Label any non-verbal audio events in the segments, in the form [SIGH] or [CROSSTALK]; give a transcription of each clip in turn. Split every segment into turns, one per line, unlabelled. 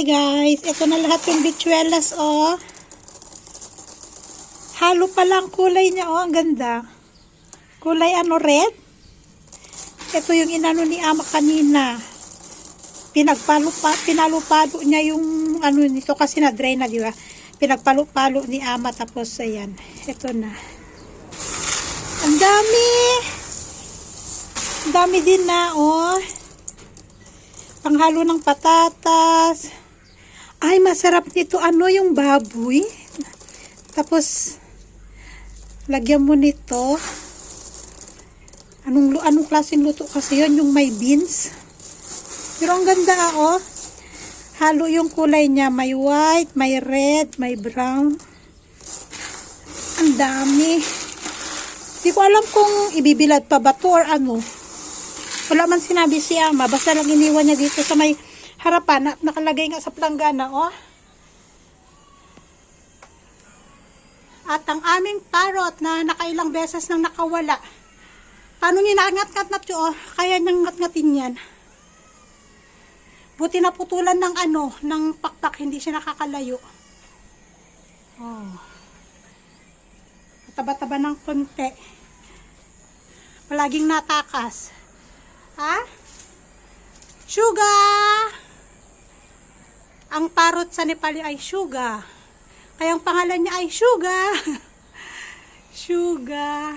Hi guys, ito na lahat yung bichuelas oh. Halo pa lang kulay niya oh, ang ganda. Kulay ano red? Ito yung inano ni Ama kanina. Pinagpalupa, pinalupalo niya yung ano nito kasi na dry na di ba? Pinagpalo-palo ni Ama tapos ayan. Ito na. Ang dami. Ang dami din na oh. Panghalo ng patatas. Ay, masarap nito. Ano yung baboy? Tapos, lagyan mo nito. Anong, anong klaseng luto kasi yon Yung may beans. Pero ang ganda ah, oh. Halo yung kulay niya. May white, may red, may brown. Ang dami. Hindi ko alam kung ibibilad pa ba to or ano. Wala man sinabi si Ama. Basta lang iniwan niya dito sa may harapan. Na, nakalagay nga sa planggana, oh. At ang aming parrot na nakailang beses nang nakawala. Paano niya naangat-ngat na to, oh. Kaya niyang ngat-ngatin yan. Buti na putulan ng ano, ng pakpak, hindi siya nakakalayo. Oh. Taba-taba ng konti. Palaging natakas. Ha? Suga! Ang parot sa Nepali ay Suga. Kaya ang pangalan niya ay Suga. [LAUGHS] Suga.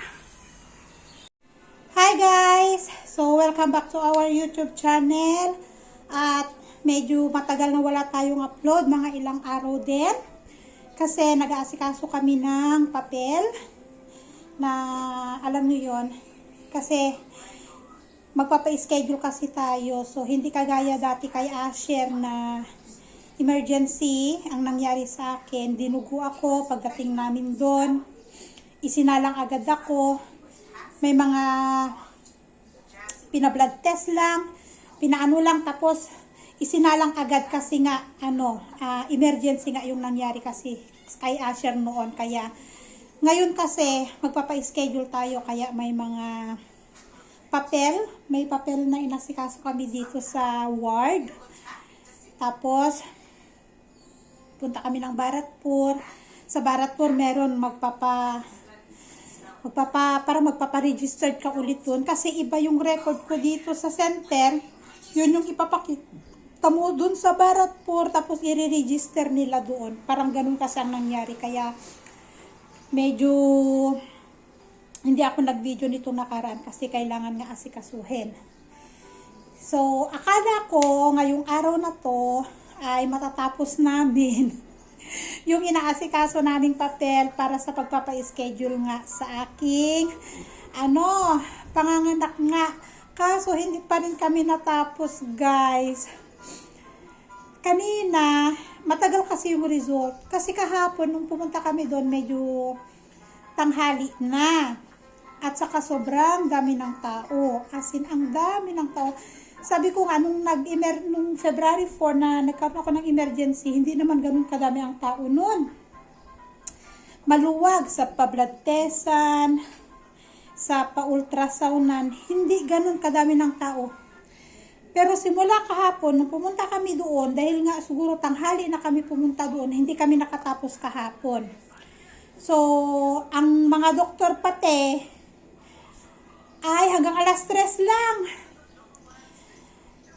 Hi guys! So, welcome back to our YouTube channel. At medyo matagal na wala tayong upload, mga ilang araw din. Kasi nag-aasikaso kami ng papel na alam niyo yon kasi magpapa-schedule kasi tayo. So, hindi kagaya dati kay Asher na emergency ang nangyari sa akin. Dinugo ako pagdating namin doon. Isinalang agad ako. May mga pinablood test lang. Pinaano lang tapos isinalang agad kasi nga ano, ah, emergency nga yung nangyari kasi kay Asher noon. Kaya ngayon kasi magpapa-schedule tayo kaya may mga papel. May papel na inasikaso kami dito sa ward. Tapos, punta kami ng Baratpur. Sa Baratpur, meron magpapa magpapa para magpapa-registered ka ulit doon kasi iba yung record ko dito sa center. Yun yung ipapakita mo doon sa Baratpur tapos i-register nila doon. Parang ganun kasi ang nangyari kaya medyo hindi ako nag-video nito nakaraan kasi kailangan nga asikasuhin. So, akala ko ngayong araw na to ay matatapos namin [LAUGHS] yung inaasikaso naming papel para sa pagpapa-schedule nga sa aking ano, panganganak nga. Kaso hindi pa rin kami natapos, guys. Kanina, matagal kasi yung result. Kasi kahapon, nung pumunta kami doon, medyo tanghali na. At saka sobrang dami ng tao. As in, ang dami ng tao. Sabi ko nga, nung, nag nung February 4 na nagkaroon ako ng emergency, hindi naman ganun kadami ang tao noon. Maluwag sa pa-blood sa pa-ultrasounan, hindi ganun kadami ng tao. Pero simula kahapon, nung pumunta kami doon, dahil nga siguro tanghali na kami pumunta doon, hindi kami nakatapos kahapon. So, ang mga doktor pati, ay hanggang alas 3 lang.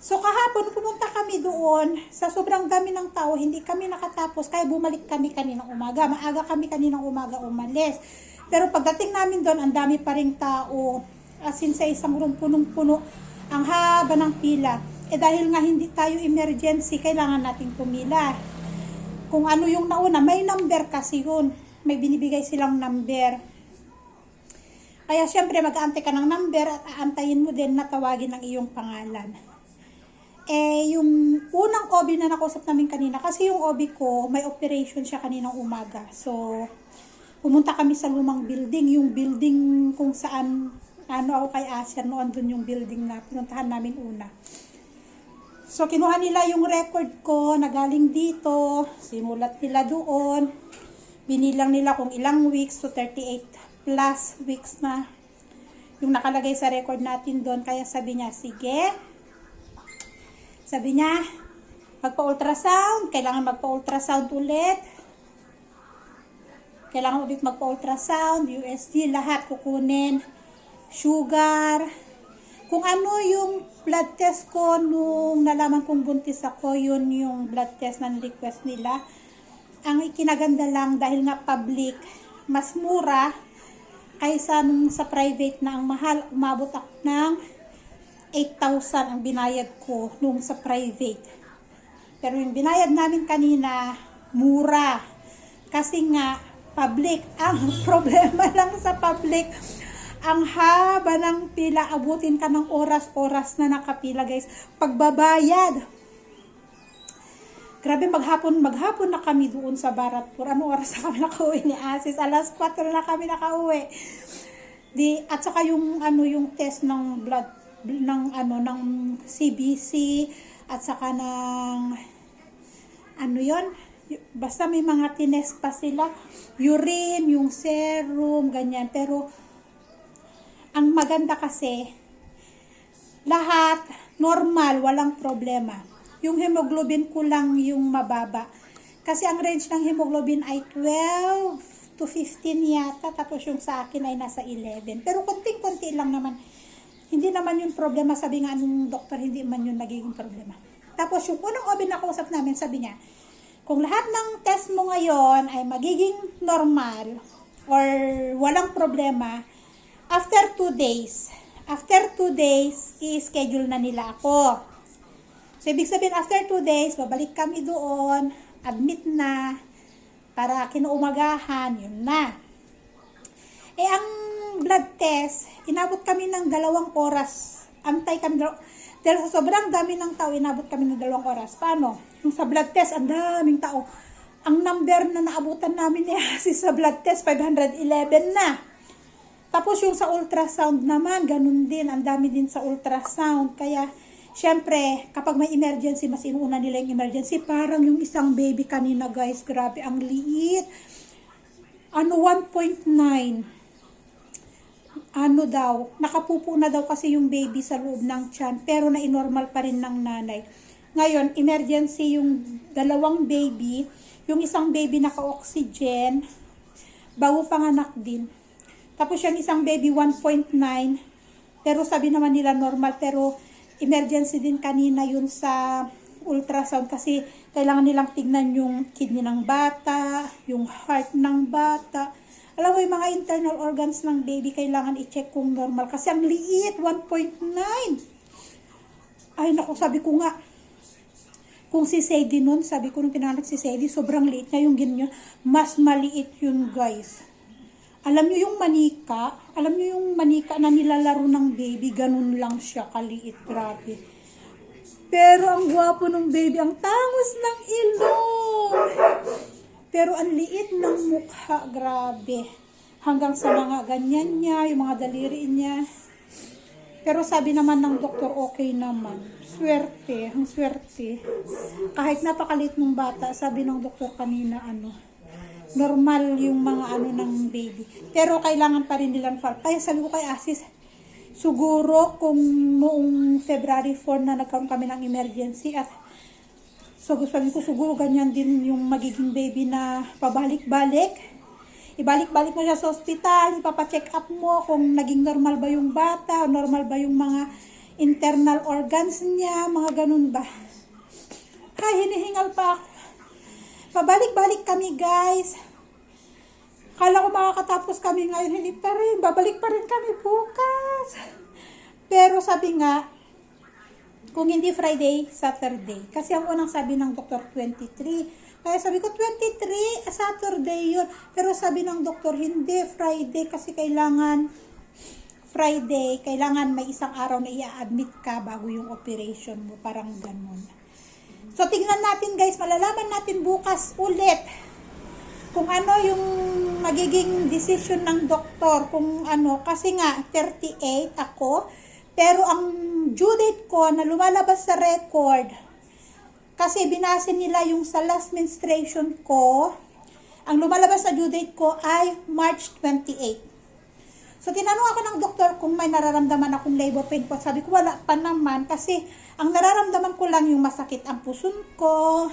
So kahapon pumunta kami doon, sa sobrang dami ng tao, hindi kami nakatapos, kaya bumalik kami kaninang umaga. Maaga kami kaninang umaga umalis. Pero pagdating namin doon, ang dami pa ring tao. As in sa isang room punong-puno, ang haba ng pila. Eh dahil nga hindi tayo emergency, kailangan nating pumila. Kung ano yung nauna, may number kasi yun. May binibigay silang number. Kaya syempre mag-aantay ka ng number at aantayin mo din na tawagin ang iyong pangalan. Eh, yung unang OB na nakausap namin kanina, kasi yung OB ko, may operation siya kaninang umaga. So, pumunta kami sa lumang building, yung building kung saan, ano ako kay Asya, noon dun yung building na pinuntahan namin una. So, kinuha nila yung record ko na galing dito, simulat nila doon, binilang nila kung ilang weeks, so 38 plus weeks na yung nakalagay sa record natin doon. Kaya sabi niya, sige, sabi niya, magpa-ultrasound, kailangan magpa-ultrasound ulit. Kailangan ulit magpa-ultrasound, USG, lahat kukunin. Sugar. Kung ano yung blood test ko nung nalaman kong buntis ako, yun yung blood test na request nila. Ang ikinaganda lang dahil nga public, mas mura kaysa nung sa private na ang mahal. Umabot ako ng 8,000 ang binayad ko nung sa private. Pero yung binayad namin kanina, mura. Kasi nga, public. Ang [LAUGHS] problema lang sa public, ang haba ng pila, abutin ka ng oras-oras na nakapila guys. Pagbabayad. Grabe maghapon, maghapon na kami doon sa Baratpur. Anong oras na kami nakauwi ni Asis? Alas 4 na kami nakauwi. Di, at saka yung ano yung test ng blood ng ano ng CBC at saka ng ano yon basta may mga tines pa sila. Urine yung serum ganyan. Pero ang maganda kasi lahat normal walang problema. Yung hemoglobin ko lang yung mababa. Kasi ang range ng hemoglobin ay 12 to 15 yata. Tapos yung sa akin ay nasa 11 pero konting-konti lang naman hindi naman yung problema, sabi nga nung doktor, hindi man yun nagiging problema. Tapos yung unang oben na kausap namin, sabi niya, kung lahat ng test mo ngayon ay magiging normal or walang problema, after two days, after two days, i-schedule na nila ako. So, ibig sabihin, after two days, babalik kami doon, admit na, para kinuumagahan, yun na. Test, inabot kami ng dalawang oras. Antay kami dahil sa sobrang dami ng tao, inabot kami ng dalawang oras. Paano? Yung sa blood test, ang daming tao. Ang number na naabutan namin ni [LAUGHS] Asi sa blood test, 511 na. Tapos yung sa ultrasound naman, ganun din. Ang dami din sa ultrasound. Kaya, syempre, kapag may emergency, mas inuuna nila yung emergency. Parang yung isang baby kanina, guys. Grabe, ang liit. Ano, 1.9 ano daw, nakapupo na daw kasi yung baby sa loob ng tiyan, pero na-normal pa rin ng nanay. Ngayon, emergency yung dalawang baby, yung isang baby naka-oxygen, bago panganak din. Tapos yung isang baby 1.9, pero sabi naman nila normal, pero emergency din kanina yun sa ultrasound kasi kailangan nilang tignan yung kidney ng bata, yung heart ng bata, alam mo, yung mga internal organs ng baby, kailangan i-check kung normal. Kasi ang liit, 1.9. Ay, naku, sabi ko nga, kung si Sadie nun, sabi ko nung pinanganak si Sadie, sobrang liit niya yung ganyan. Mas maliit yun, guys. Alam niyo yung manika, alam niyo yung manika na nilalaro ng baby, ganun lang siya, kaliit, grabe. Pero ang gwapo ng baby, ang tangos ng ilong. Pero ang liit ng mukha, grabe. Hanggang sa mga ganyan niya, yung mga daliri niya. Pero sabi naman ng doktor, okay naman. Swerte, ang swerte. Kahit napakalit ng bata, sabi ng doktor kanina, ano, normal yung mga ano ng baby. Pero kailangan pa rin nilang far. Kaya sabi ko kay Asis, siguro kung noong February 4 na nagkaroon kami ng emergency at So, sabi ko siguro ganyan din yung magiging baby na pabalik-balik. Ibalik-balik mo siya sa ospital, ipapacheck up mo kung naging normal ba yung bata, normal ba yung mga internal organs niya, mga ganun ba. Ay, hinihingal pa ako. Pabalik-balik kami, guys. Kala ko makakatapos kami ngayon, hindi pa rin. Babalik pa rin kami bukas. Pero sabi nga, kung hindi Friday, Saturday. Kasi ang unang sabi ng doktor, 23. Kaya sabi ko, 23, Saturday yun. Pero sabi ng doktor, hindi, Friday. Kasi kailangan, Friday, kailangan may isang araw na i-admit ka bago yung operation mo. Parang ganun. So, tingnan natin guys, malalaman natin bukas ulit kung ano yung magiging decision ng doktor. Kung ano, kasi nga, 38 ako. Pero ang due date ko na lumalabas sa record, kasi binase nila yung sa last menstruation ko, ang lumalabas sa due date ko ay March 28. So, tinanong ako ng doktor kung may nararamdaman akong labor pain po. Sabi ko, wala pa naman. Kasi, ang nararamdaman ko lang yung masakit ang puson ko,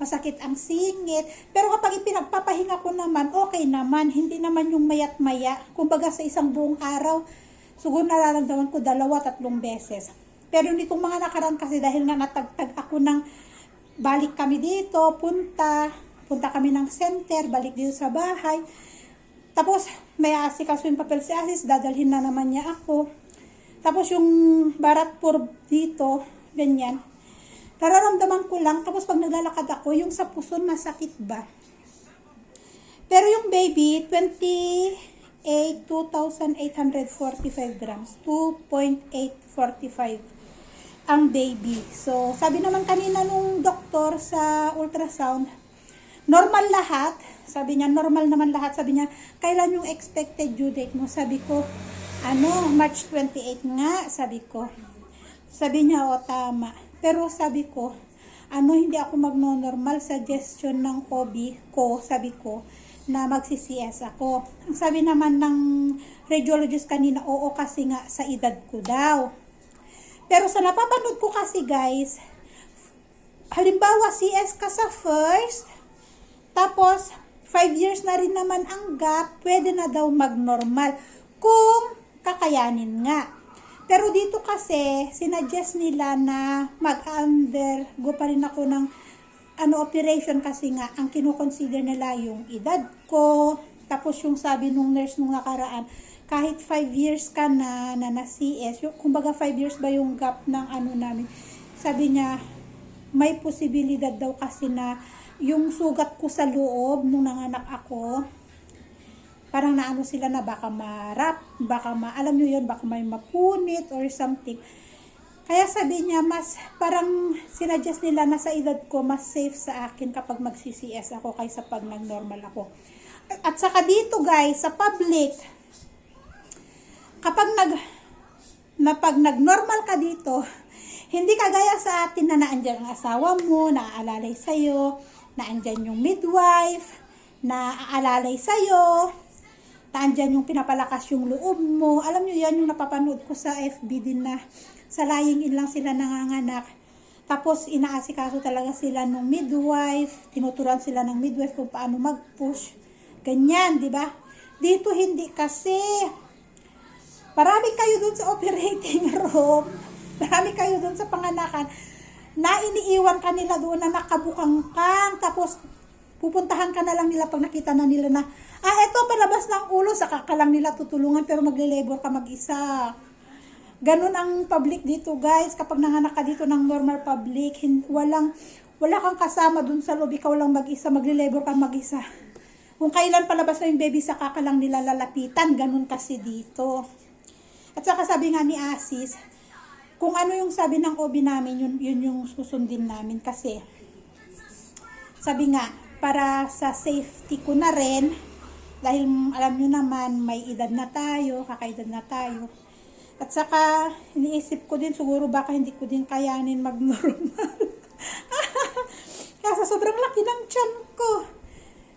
masakit ang singit. Pero kapag ipinagpapahinga ko naman, okay naman. Hindi naman yung mayat maya. Kumbaga sa isang buong araw, siguro nararamdaman ko dalawa, tatlong beses. Pero nitong mga nakaraan kasi dahil nga natagtag ako ng balik kami dito, punta, punta kami ng center, balik dito sa bahay. Tapos, may asikaso yung papel si Asis, dadalhin na naman niya ako. Tapos yung barat por dito, ganyan. Nararamdaman ko lang, tapos pag naglalakad ako, yung sa puson masakit ba? Pero yung baby, 28, 2,845 grams. 2.845 ang baby. So, sabi naman kanina nung doktor sa ultrasound, normal lahat. Sabi niya, normal naman lahat. Sabi niya, kailan yung expected due date mo? Sabi ko, ano, March 28 nga, sabi ko. Sabi niya, o tama. Pero sabi ko, ano, hindi ako magno-normal suggestion ng OB ko, sabi ko, na magsi-CS ako. Ang sabi naman ng radiologist kanina, oo kasi nga sa edad ko daw. Pero sa napapanood ko kasi guys, halimbawa CS ka sa first, tapos 5 years na rin naman ang gap, pwede na daw mag-normal kung kakayanin nga. Pero dito kasi, sinuggest nila na mag-undergo pa rin ako ng ano operation kasi nga ang kinukonsider nila yung edad ko tapos yung sabi nung nurse nung nakaraan kahit 5 years ka na na na CS yung, kumbaga 5 years ba yung gap ng ano namin sabi niya may posibilidad daw kasi na yung sugat ko sa loob nung nanganak ako parang naano sila na baka marap, baka ma, alam nyo yun, baka may mapunit or something. Kaya sabi niya, mas parang sinuggest nila na sa edad ko, mas safe sa akin kapag mag-CCS ako kaysa pag nag-normal ako. At saka dito guys, sa public, kapag nag, na pag nag-normal ka dito, hindi kagaya sa atin na naandyan ang asawa mo, naaalalay sa'yo, naandyan yung midwife, naaalalay sa'yo, naandyan yung pinapalakas yung loob mo. Alam nyo yan yung napapanood ko sa FB din na sa lying in lang sila nanganganak. Tapos inaasikaso talaga sila ng midwife, tinuturuan sila ng midwife kung paano mag-push. Ganyan, di ba? Dito hindi kasi. Marami kayo dun sa operating [LAUGHS] room. Marami kayo dun sa panganakan na iniiwan ka nila doon na nakabukang kang tapos pupuntahan ka na lang nila pag nakita na nila na ah eto palabas ng ulo saka ka lang nila tutulungan pero magle-labor ka mag-isa ganun ang public dito guys. Kapag nanganak ka dito ng normal public walang wala kang kasama dun sa loob. Ikaw lang mag-isa magle-labor ka mag-isa. Kung kailan palabas na yung baby saka ka lang nila lalapitan ganun kasi dito. At saka sabi nga ni Asis kung ano yung sabi ng OB namin yun, yun yung susundin namin. Kasi sabi nga, para sa safety ko na rin, dahil alam nyo naman, may edad na tayo, kakaedad na tayo. At saka, iniisip ko din, siguro baka hindi ko din kayanin mag-normal. [LAUGHS] Kasi sobrang laki ng tiyan ko.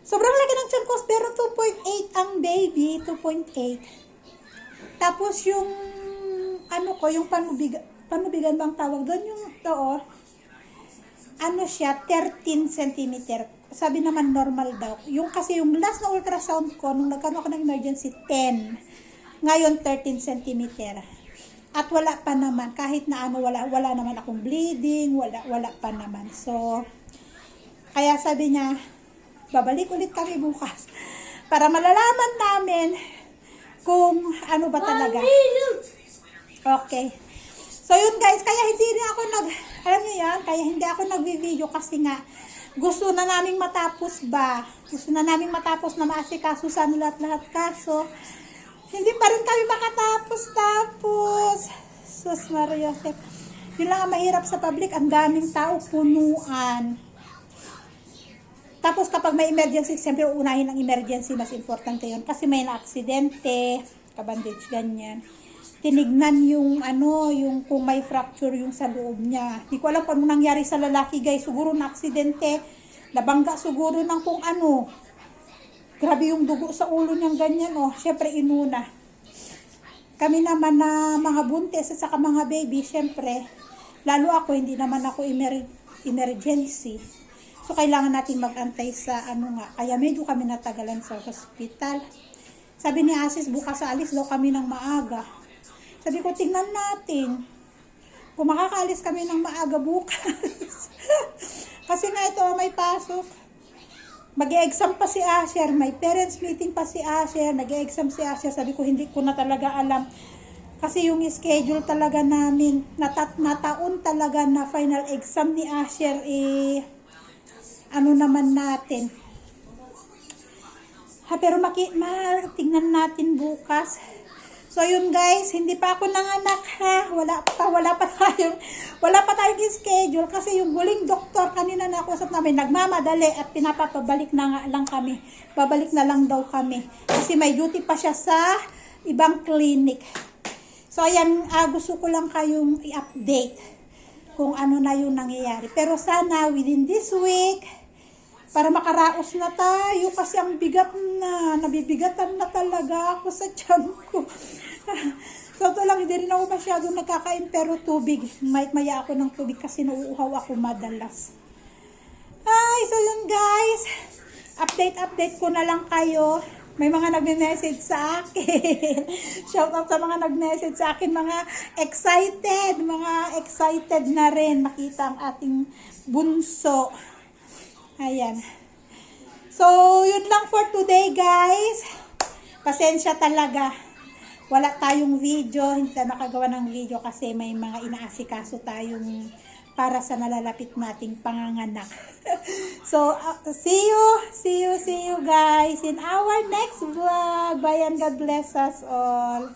Sobrang laki ng tiyan ko, pero 2.8 ang baby, 2.8. Tapos yung, ano ko, yung panubigan, panubigan bang tawag doon, yung, oo, ano siya, 13 cm. Sabi naman normal daw. Yung kasi yung last na ultrasound ko, nung nagkaroon ako ng emergency, 10. Ngayon, 13 cm. At wala pa naman, kahit na ano, wala, wala naman akong bleeding, wala, wala pa naman. So, kaya sabi niya, babalik ulit kami bukas [LAUGHS] para malalaman namin kung ano ba talaga. Okay. So yun guys, kaya hindi rin ako nag, alam niyo yan, kaya hindi ako nagvi-video kasi nga, gusto na naming matapos ba? Gusto na naming matapos na maasikaso sa lahat-lahat kaso, hindi pa rin kami makatapos-tapos. Sus Maria Joseph. Yun lang ang mahirap sa public, ang daming tao, punuan. Tapos kapag may emergency, siyempre uunahin ang emergency, mas importante yun. Kasi may na-aksidente, kabandage, ganyan. Tinignan yung ano, yung kung may fracture yung sa loob niya. Hindi ko alam kung nangyari sa lalaki guys. Siguro na-aksidente, nabangga siguro ng kung ano. Grabe yung dugo sa ulo niyang ganyan, oh. Siyempre inuna. kami naman na mga buntis at saka mga baby, syempre, lalo ako, hindi naman ako emer- emergency. So, kailangan natin mag-antay sa ano nga. Kaya medyo kami natagalan sa hospital. Sabi ni Asis, bukas alis daw kami ng maaga. Sabi ko, tingnan natin. Kung makakaalis kami ng maaga bukas. [LAUGHS] Kasi nga ito, may pasok. Mag-exam pa si Asher, may parents meeting pa si Asher, nag-exam si Asher, sabi ko hindi ko na talaga alam. Kasi yung schedule talaga namin, natat nataon talaga na final exam ni Asher, eh, ano naman natin. Ha, pero maki, ma, tingnan natin bukas. So yun guys, hindi pa ako nanganak ha. Wala pa, wala pa tayong, wala pa tayong schedule kasi yung huling doktor kanina na kusap namin nagmamadali at pinapapabalik na nga lang kami. Babalik na lang daw kami. Kasi may duty pa siya sa ibang clinic. So ayan, ah, gusto ko lang kayong i-update kung ano na yung nangyayari. Pero sana within this week, para makaraos na tayo kasi ang bigat na, nabibigatan na talaga ako sa tiyan ko. [LAUGHS] so, ito lang, hindi rin ako masyado nagkakain pero tubig. May maya ako ng tubig kasi nauuhaw ako madalas. Ay, so yun guys. Update, update ko na lang kayo. May mga nagme-message sa akin. [LAUGHS] Shout out sa mga nag-message sa akin. Mga excited. Mga excited na rin makita ang ating bunso. Ayan. So, yun lang for today, guys. Pasensya talaga. Wala tayong video. Hindi tayo makagawa ng video kasi may mga inaasikaso tayong para sa nalalapit nating panganganak. [LAUGHS] so, uh, see you, see you, see you guys in our next vlog. Bye and God bless us all.